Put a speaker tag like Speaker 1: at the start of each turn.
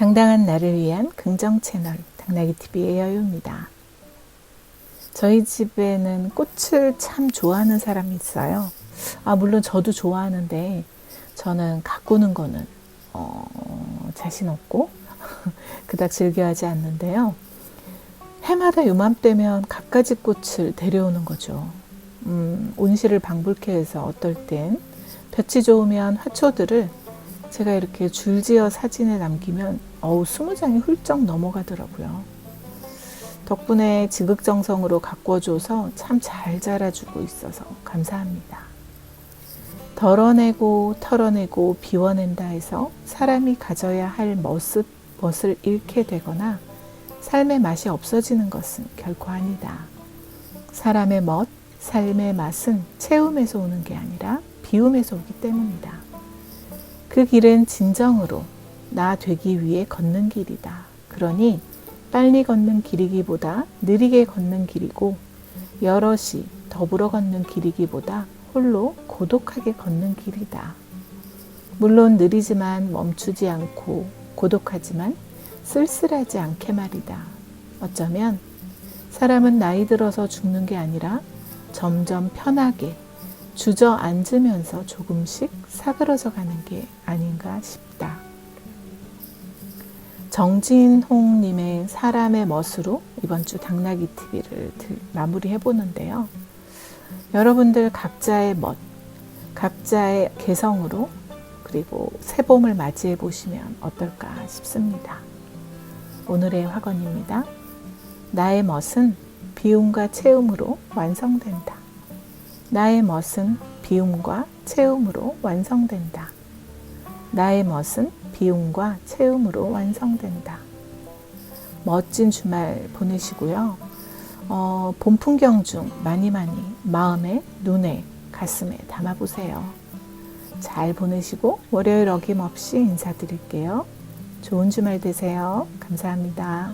Speaker 1: 당당한 나를 위한 긍정 채널 당나귀 TV의 여유입니다. 저희 집에는 꽃을 참 좋아하는 사람이 있어요. 아 물론 저도 좋아하는데 저는 가꾸는 거는 어, 자신 없고 그닥 즐겨하지 않는데요. 해마다 요맘때면 갖가지 꽃을 데려오는 거죠. 음, 온실을 방불케 해서 어떨 땐 볕이 좋으면 화초들을 제가 이렇게 줄지어 사진에 남기면 어우 스무 장이 훌쩍 넘어가더라고요. 덕분에 지극정성으로 가꿔줘서 참 잘 자라주고 있어서 감사합니다. 덜어내고 털어내고 비워낸다 해서 사람이 가져야 할 멋을, 멋을 잃게 되거나 삶의 맛이 없어지는 것은 결코 아니다. 사람의 멋, 삶의 맛은 채움에서 오는 게 아니라 비움에서 오기 때문이다. 그 길은 진정으로 나 되기 위해 걷는 길이다. 그러니 빨리 걷는 길이기보다 느리게 걷는 길이고 여럿이 더불어 걷는 길이기보다 홀로 고독하게 걷는 길이다. 물론 느리지만 멈추지 않고 고독하지만 쓸쓸하지 않게 말이다. 어쩌면 사람은 나이 들어서 죽는 게 아니라 점점 편하게 주저앉으면서 조금씩 사그러져 가는 게 아닌가 싶다. 정진홍님의 사람의 멋으로 이번 주 당나귀 TV를 마무리해 보는데요. 여러분들 각자의 멋, 각자의 개성으로 그리고 새봄을 맞이해 보시면 어떨까 싶습니다. 오늘의 화건입니다. 나의 멋은 비움과 채움으로 완성된다. 나의 멋은 비움과 채움으로 완성된다. 나의 멋은 비움과 채움으로 완성된다. 멋진 주말 보내시고요. 어, 봄 풍경 중 많이 많이 마음에, 눈에, 가슴에 담아보세요. 잘 보내시고 월요일 어김없이 인사드릴게요. 좋은 주말 되세요. 감사합니다.